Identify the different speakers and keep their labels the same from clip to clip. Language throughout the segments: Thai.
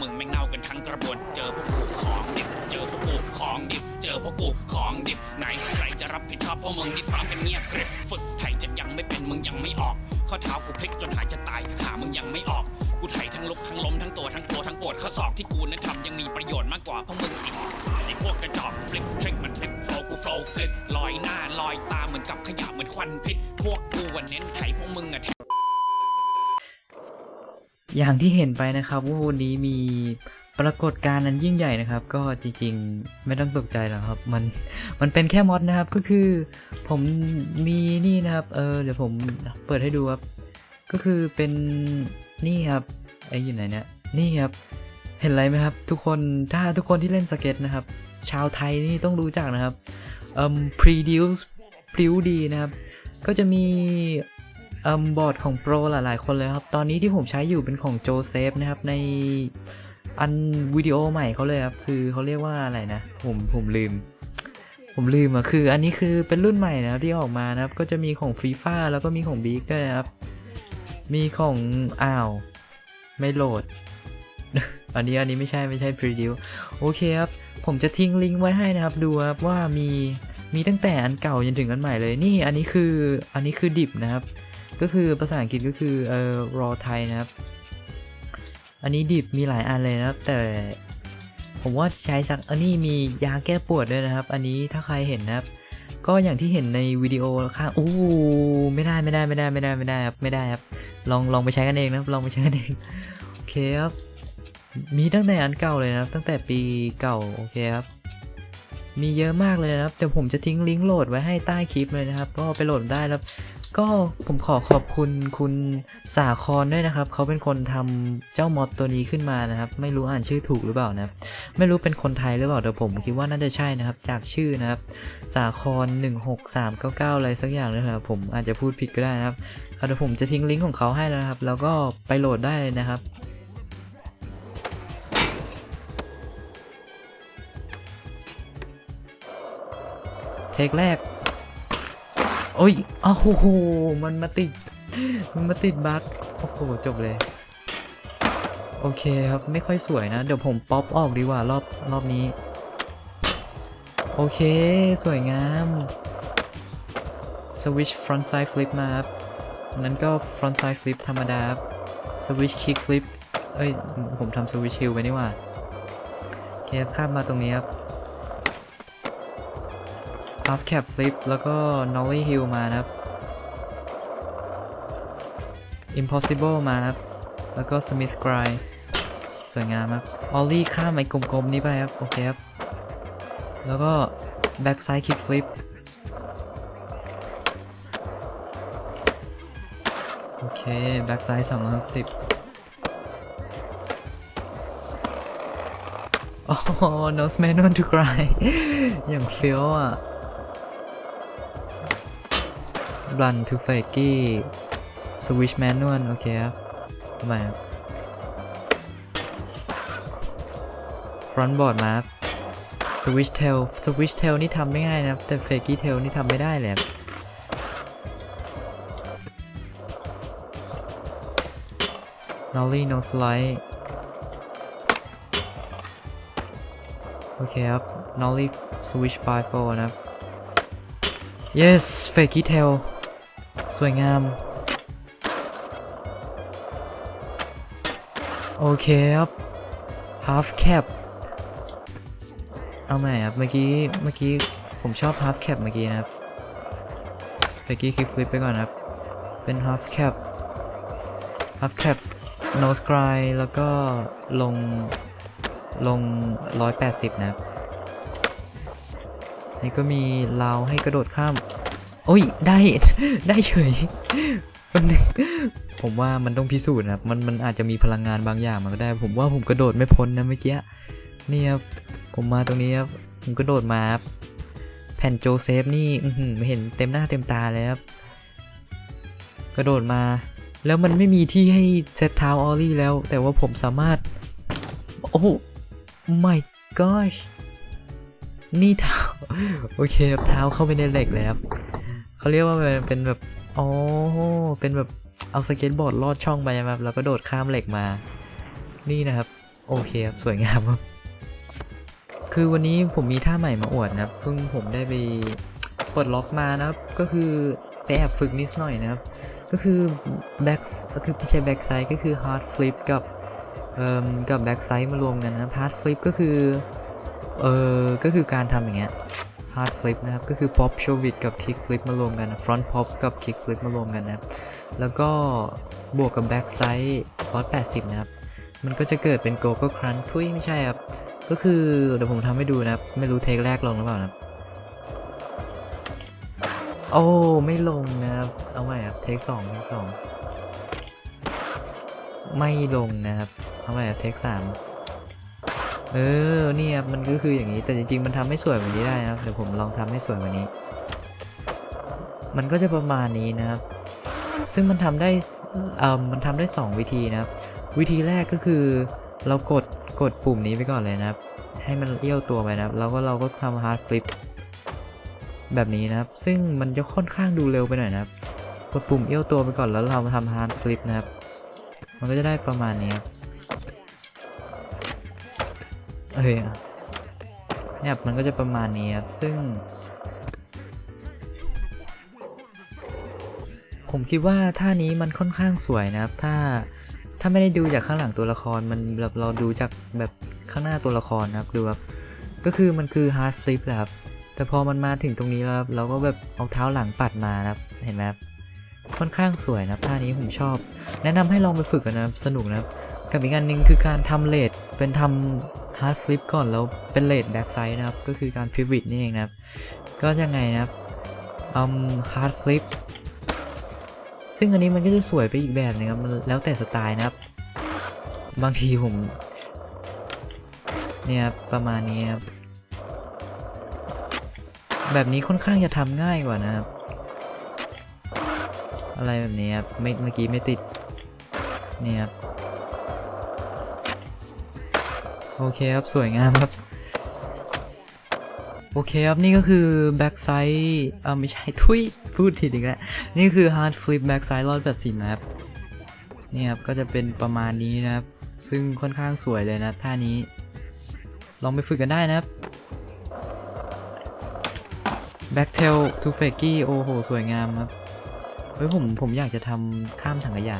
Speaker 1: มึงไม่เงากันทั้งกระบวน เจอพวกกูของดิบ เจอพวกกูของดิบ เจอพวกกูของดิบไหนใครจะรับผิดชอบพวกมึงนี่พร้อมกันเงียบกริบฝึกไทยจะยังไม่เป็นมึงยังไม่ออก ข้อเท้ากูพลิกจนหายจะตายหามึงยังไม่ออก กูไถทั้งลุกทั้งล้มทั้งตัวทั้งตัวทั้งปวดข้อศอกที่กูนั้นทำยังมีประโยชน์มากกว่าพวกมึงอีกไอ้พวกกระจอกฟลิปทริกมันฟลิปโฟล์กูโฟล์ฟลิปลอยหน้าลอยตาเหมือนกับขยะเหมือนควันพิษ พวกกูวันเน้นไถพวกมึงอะ
Speaker 2: อย่างที่เห็นไปนะครับว่าวันนี้มีปรากฏการณ์อันยิ่งใหญ่นะครับ ก็จริงๆ ไม่ต้องตกใจหรอกครับ มันมันเป็นแค่มอดนะครับก็คือผมมีนี่นะครับ เออเดี๋ยวผมเปิดให้ดูครับก็คือเป็นนี่ครับไอ้อยู่ไหนเนี่ยนี่ครับ เห็นอะไรไหมครับ ทุกคนถ้าทุกคนที่เล่นสเก็ตนะครับ ชาวไทยนี่ต้องรู้จักนะครับเอ่อ Produce พริ้วดีนะครับ ก็จะมี อ่อบอร์ดของโปรหลาย ๆ คนเลยครับ ตอนนี้ที่ผมใช้อยู่เป็นของโจเซฟนะครับ ในอันวิดีโอใหม่เขาเลยครับ คือเขาเรียกว่าอะไรนะ ผมผมลืม ผมลืมอะ คืออันนี้คือเป็นรุ่นใหม่นะครับที่ออกมานะครับ ก็จะมีของฟีฟ่าแล้วก็มีของบีกด้วยนะครับ มีของอ้าว ไม่โหลด อันนี้อันนี้ไม่ใช่ไม่ใช่ preview โอเคครับ ผมจะทิ้งลิงก์ไว้ให้นะครับ ดูครับว่ามีมีตั้งแต่อันเก่าจนถึงอันใหม่เลย นี่อันนี้คืออันนี้คือดิบนะครับ ก็คือภาษาอังกฤษก็คือเอ่อ raw Thai นะครับ อันนี้ดิบมีหลายอันเลยนะครับ แต่ผมว่าใช้สักอันนี้มียาแก้ปวดด้วยนะครับ อันนี้ถ้าใครเห็นนะครับ ก็อย่างที่เห็นในวิดีโอข้างโอ้ไม่ได้ไม่ได้ไม่ได้ไม่ได้ไม่ได้ครับไม่ได้ครับลองลองไปใช้กันเองนะครับลองไปใช้กันเองโอเคครับมีตั้งแต่อันเก่าเลยนะครับ ตั้งแต่ปีเก่าโอเคครับมีเยอะมากเลยนะครับเดี๋ยวผมจะทิ้งลิงก์โหลดไว้ให้ใต้คลิปเลยนะครับ ก็ไปโหลดได้แล้ว ก็ผมขอขอบคุณคุณสาครด้วยนะครับ เขาเป็นคนทำเจ้ามอดตัวนี้ขึ้นมานะครับ ไม่รู้อ่านชื่อถูกหรือเปล่านะไม่รู้เป็นคนไทยหรือเปล่าแต่ผมคิดว่าน่าจะใช่นะครับ จากชื่อนะครับ สาคร16399 อะไรสักอย่างเลยครับผมอาจจะพูดผิดก็ได้นะครับครับเดี๋ยวผมจะทิ้งลิงก์ของเขาให้แล้วนะครับ แล้วก็ไปโหลดได้เลยนะครับเทคแรก โอ้ยอ้าวโอ้โหมันมาติด มันมาติดบั๊กโอ้โห จบเลย โอเคครับ ไม่ค่อยสวยนะ เดี๋ยวผมป๊อปออกดีกว่ารอบรอบนี้ โอเค สวยงามสวิช front side flip มาครับนั้นก็ front side flip ธรรมดาครับสวิช kick flip เอ้ย ผมทำสวิช hill ไปนี่ว่าโอเคครับข้ามมาตรงนี้ครับ half cap flip แล้วก็ nollie hill มานะครับ impossible มาครับ แล้วก็ smith grind สวยงามครับ ollie ข้ามไอ้กลมๆนี้ไปครับ โอเคครับ แล้วก็ backside kick flip โอเค backside 260อ๋อ nose manual to grind อย่างเฟี้ยวอะ รันทูเฟกี้สวิชแมนนวลโอเคครับมาครับฟรอนต์บอร์ดมาครับสวิชเทลสวิชเทลนี่ทำได้ง่ายนะแต่เฟกี้เทลนี่ทำไม่ได้เลยนอลลี่โนสไลด์โอเคครับนอลลี่สวิชไฟโฟนะครับ yes เฟกี้เทล วยงาม โอเคครับ half cap เอาใหม่ครับ เมื่อกี้ เมื่อกี้ ผมชอบ half cap เมื่อกี้นะครับ เมื่อกี้คลิกฟลิปไปก่อนครับ เป็น half cap half cap nose grind แล้วก็ลง ลง 180 นะครับ นี่ก็มีราวให้กระโดดข้าม โอ้ยได้ได้เฉยผมว่ามันต้องพิสูจน์นะครับมันมันอาจจะมีพลังงานบางอย่างมันก็ได้ ผมว่าผมกระโดดไม่พ้นนะเมื่อกี้นี่ครับผมมาตรงนี้ครับผมกระโดดมาครับแผ่นโจเซฟนี่อืเห็นเต็มหน้าเต็มตาเลยครับ กระโดดมา แล้วมันไม่มีที่ให้เซตเท้าออลลี่แล้ว แต่ว่าผมสามารถ โอ้ my gosh นี่เท้า โอเคเท้าเข้าไปในเหล็กเลยครับ เขาเรียกว่ามันเป็นแบบอ๋อเป็นแบบเอาสเก็ตบอร์ดลอดช่องไปนะครับแล้วก็โดดข้ามเหล็กมา นี่นะครับ โอเคครับสวยงามครับคือวันนี้ผมมีท่าใหม่มาอวดนะครับเพิ่งผมได้ไปปลดล็อกมานะครับ ก็คือไปแอบฝึกนิดหน่อยนะครับ ก็คือ back ก็คือไม่ใช่ back side ก็คือ hard flip กับเอ่อกับ back side มารวมกันนะครับ hard flip ก็คือเออก็คือการทำอย่างเงี้ย hard flip นะครับ ก็คือ pop s h o v i t กับ kick flip มารวมกันนะ front pop กับ kick flip มารวมกันนะครับ แล้วก็บวกกับ back side 180 นะครับ มันก็จะเกิดเป็น go go crunch ทุยไม่ใช่ครับ ก็คือเดี๋ยวผมทำให้ดูนะครับ ไม่รู้เทคแรกลงหรือเปล่านะครับ โอ้ ไม่ลงนะครับ เอาใหม่ครับ เทคสองเทคสองไม่ลงนะครับ เอาใหม่ครับ เทคสาม เออเนี่ยครับมันก็คืออย่างนี้แต่จริงๆ มันทำให้สวยกว่านี้ได้นะครับเดี๋ยวผมลองทำให้สวยกว่านี้ มันก็จะประมาณนี้นะครับ ซึ่งมันทำได้เอ่อมันทำได้ 2 วิธีนะครับ วิธีแรกก็คือ เรากดกดปุ่มนี้ไปก่อนเลยนะครับ ให้มันเอี้ยวตัวไปนะครับ แล้วก็เราก็ทำ hard flip แบบนี้นะครับ ซึ่งมันจะค่อนข้างดูเร็วไปหน่อยนะครับ กดปุ่มเอี้ยวตัวไปก่อนแล้วเราทำ hard flip นะครับ มันก็จะได้ประมาณนี้ครับ เอ้ยเนี่ยมันก็จะประมาณนี้ครับ ซึ่ง ผมคิดว่าท่านี้มันค่อนข้างสวยนะครับ ถ้าถ้าไม่ได้ดูจากข้างหลังตัวละครมันแบบเราดูจากแบบข้างหน้าตัวละครนะครับดูแบบก็คือมันคือ hard flip แหละครับแต่พอมันมาถึงตรงนี้แล้วเราก็แบบเอาเท้าหลังปัดมานะครับเห็นไหมครับค่อนข้างสวยนะครับท่านี้ผมชอบ แนะนำให้ลองไปฝึกกันนะครับสนุกนะครับ กับอีกอันหนึ่งคือการทำเลดเป็นทำ hard flip ก่อนแล้วเป็นเลด back side นะครับ ก็คือการ pivot นี่เองนะครับ ก็ยังไงนะครับอืม hard flip ซึ่งอันนี้มันก็จะสวยไปอีกแบบนึงครับมันแล้วแต่สไตล์นะครับ บางทีผมเนี่ยประมาณนี้ครับแบบนี้ค่อนข้างจะทำง่ายกว่านะครับ อะไรแบบนี้ครับไม่เมื่อกี้ไม่ติดเนี่ยครับ โอเคครับ สวยงามครับ โอเคครับ นี่ก็คือ back side เอ่าไม่ใช่ทุยพูดผิดอีกแล้ว นี่คือ hard flip back side 180นะครับ นี่ครับ ก็จะเป็นประมาณนี้นะครับ ซึ่งค่อนข้างสวยเลยนะท่านี้ ลองไปฝึกกันได้นะครับ back tail to fakie โอ้โห สวยงามครับ เฮ้ย ผม ผมอยากจะทำข้ามถังขยะ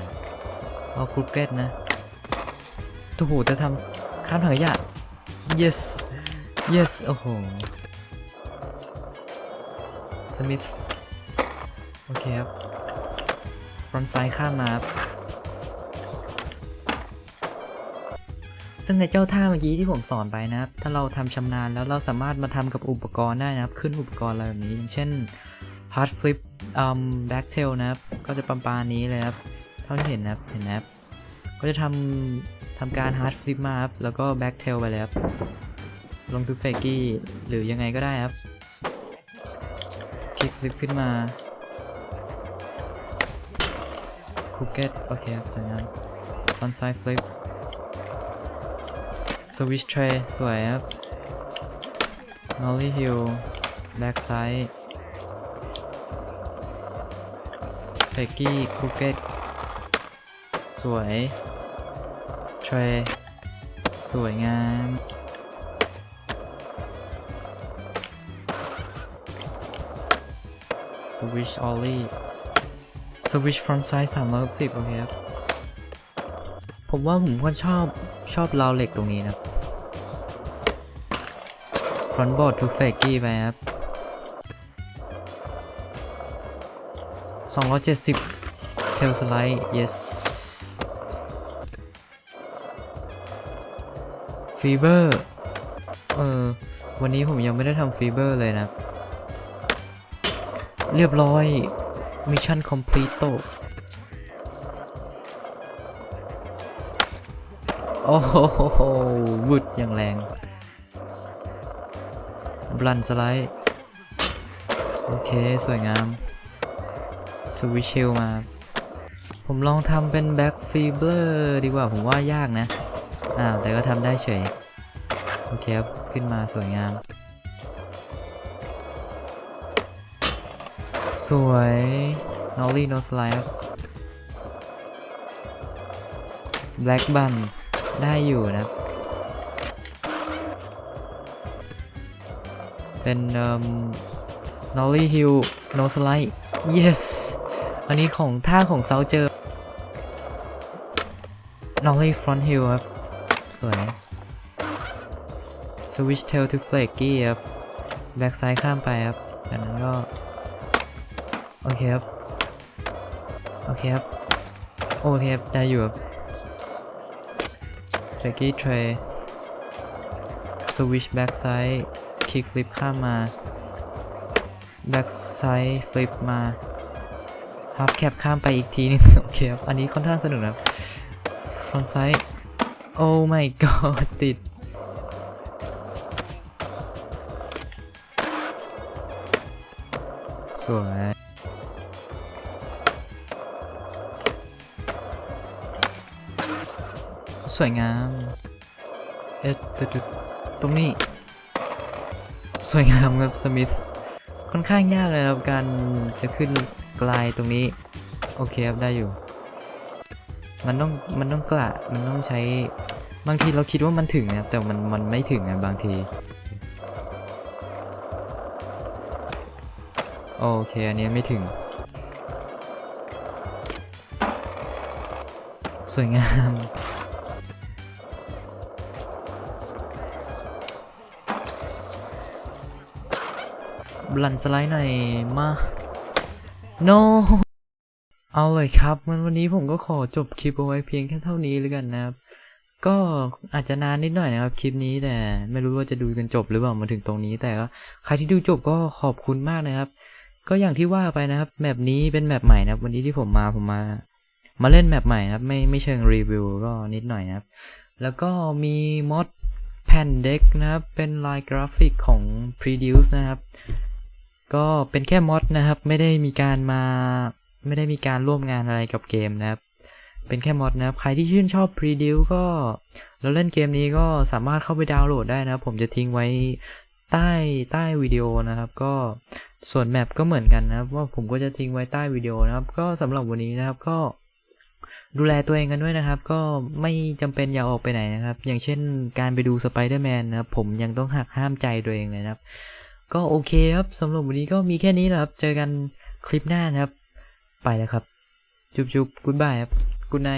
Speaker 2: เอาครุกเก็ตนะโอ้โหจะทำ ข้ามถังขยะ yes yes โอ้โหสมิธโอเคครับฟรอนไซด์ข้ามมาครับซึ่งในเจ้าท่าเมื่อกี้ที่ผมสอนไปนะครับ ถ้าเราทำชำนาญแล้วเราสามารถมาทำกับอุปกรณ์ได้นะครับ ขึ้นอุปกรณ์อะไรแบบนี้ อย่างเช่น hard flip อืม back tail นะครับ ก็จะประมาณนี้เลยครับ เท่าที่เห็นนะครับ เห็นนะครับ ก็จะทำ ทำการ hard flip มาครับ แล้วก็ back tail ไปเลยครับ ลงทุเฟกี้หรือยังไงก็ได้ครับ คลิกฟลิปขึ้นมาคูเก็ตโอเคครับสวยงามฟอนไซด์ฟลิปสวิชเทรสวยครับนอลลี่ฮิลแบ็กไซด์เฟกกี้คูเก็ตสวย ทรสวยงาม สวิชออลลี่ สวิชฟรอนต์ไซส์สามร้อยสิบโอเคครับ ผมว่าผมก็ชอบ ชอบราวเหล็กตรงนี้นะฟรอนต์บอร์ดทูเฟกกี้ไปครับ270เทลสไลด์ yes ฟีเบอร์ เออ วันนี้ผมยังไม่ได้ทำฟีเบอร์เลยนะ เรียบร้อย มิชชั่นคอมพลีโตโอ้โหวุดอย่างแรง บลันสไลด์ โอเค สวยงาม สวิชเชลมา ผมลองทำเป็นแบ็กฟีเบอร์ดีกว่า ผมว่ายากนะ อ้าวแต่ก็ทำได้เฉย โอเคครับ ขึ้นมาสวยงาม สวยนอลลี่โนสไลด์แบล็กบันได้อยู่นะ เป็นนอลลี่ฮิลโนสไลด์ yes อันนี้ของท่าของเซาเจอ นอลลี่ฟรอนท์ฮิลครับ สวย Switch Tail to Flaky ครับ Back Side ข้ามไปครับจากนั้นก็ โอเคครับ โอเคครับ โอเคครับ ได้อยู่ครับ Flaky Tray Switch Back Side Kick Flip ข้ามมา Back Side Flip มา Half Cap ข้ามไปอีกทีนึง โอเคครับ อันนี้ค่อนข้างสนุกนะครับ Front Side โอ้ my god ติด สวยสวยงาม เอ๊ะตดตรงนี้ สวยงามครับสมิธค่อนข้างยากเลยครับการจะขึ้นไกลตรงนี้ โอเคครับได้อยู่ มันต้องมันต้องกละมันต้องใช้ บางทีเราคิดว่ามันถึงนะครับแต่มันมันไม่ถึงนะบางทีโอเคอันนี้ไม่ถึง สวยงามบลันสไลด์หน่อยมา no เอาเลยครับงั้นวันนี้ผมก็ขอจบคลิปเอาไว้เพียงแค่เท่านี้แล้วกันนะครับ ก็อาจจะนานนิดหน่อยนะครับคลิปนี้แต่ไม่รู้ว่าจะดูกันจบหรือเปล่ามาถึงตรงนี้ แต่ก็ใครที่ดูจบก็ขอบคุณมากนะครับ ก็อย่างที่ว่าไปนะครับแมปนี้เป็นแมปใหม่นะครับ วันนี้ที่ผมมาผมมา มาเล่นแมปใหม่นะครับ ไม่ไม่เชิงรีวิวก็นิดหน่อยนะครับ แล้วก็มีมอดแผ่นเด็กนะครับ เป็นลายกราฟิกของ Produce นะครับ ก็เป็นแค่มอดนะครับ ไม่ได้มีการมาไม่ได้มีการร่วมงานอะไรกับเกมนะครับ เป็นแค่มอดนะครับ ใครที่ชื่นชอบ Produce ก็แล้วเล่นเกมนี้ก็สามารถเข้าไปดาวน์โหลดได้นะครับผมจะทิ้งไว้ใต้ใต้วิดีโอนะครับ ก็ส่วนแมปก็เหมือนกันนะครับ ว่าผมก็จะทิ้งไว้ใต้วิดีโอนะครับ ก็สำหรับวันนี้นะครับก็ดูแลตัวเองกันด้วยนะครับ ก็ไม่จำเป็นอย่าออกไปไหนนะครับ อย่างเช่นการไปดูสไปเดอร์แมนนะครับ ผมยังต้องหักห้ามใจตัวเองเลยนะครับ ก็โอเคครับสำหรับวันนี้ก็มีแค่นี้แหละครับ เจอกันคลิปหน้านะครับ ไปแล้วครับ จุ๊บจุ๊บกูดบายครับ กูไน